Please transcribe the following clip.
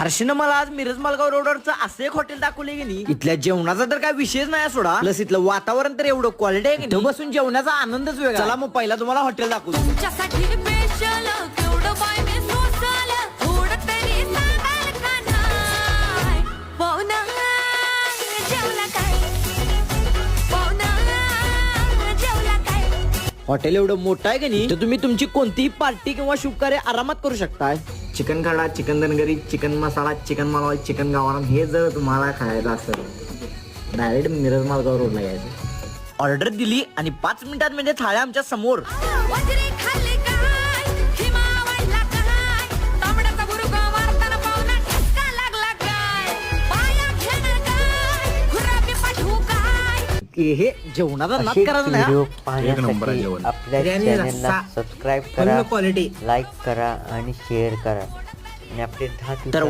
हर्षनं मला आज मिरज मालगाव रोडवरचं असं एक हॉटेल दाखवले की नाही. इथल्या जेवणाचा तर काय विषयच नाही सोडा. प्लस इथलं वातावरण तर एवढं क्वालिटी आहे की नाही. इथं बसून जेवणाचा आनंदच वेगळा चला मग पहिला तुम्हाला हॉटेल दाखवतो. तुमच्यासाठी स्पेशल केवढं बाय मी सोसल थोडं तरी सांगाल का नाही पाहुणा जेवला काय? हॉटेल एवढं मोठं आहे की नाही? तर तुम्ही तुमची कोणतीही पार्टी किंवा शुभ कार्य आरामात करू शकताय. चिकन काढा चिकन दनगरी चिकन मसाला चिकन मालवा चिकन गावरान हे जर तुम्हाला खायला असेल डायरेक्ट मिरज मालगाव रोडला यायचं. ऑर्डर दिली आणि पाच मिनिटात म्हणजे थाळ्या आमच्यासमोर. हे जेवणाचा नाद असेच करायचा नाही व्हिडिओ. पाहण्यासाठी आपल्या बिर्याणी चॅनलला रस्सा. सबस्क्राईब करा क्वालिटी लाईक करा आणि शेअर करा आणि आपले दहा तर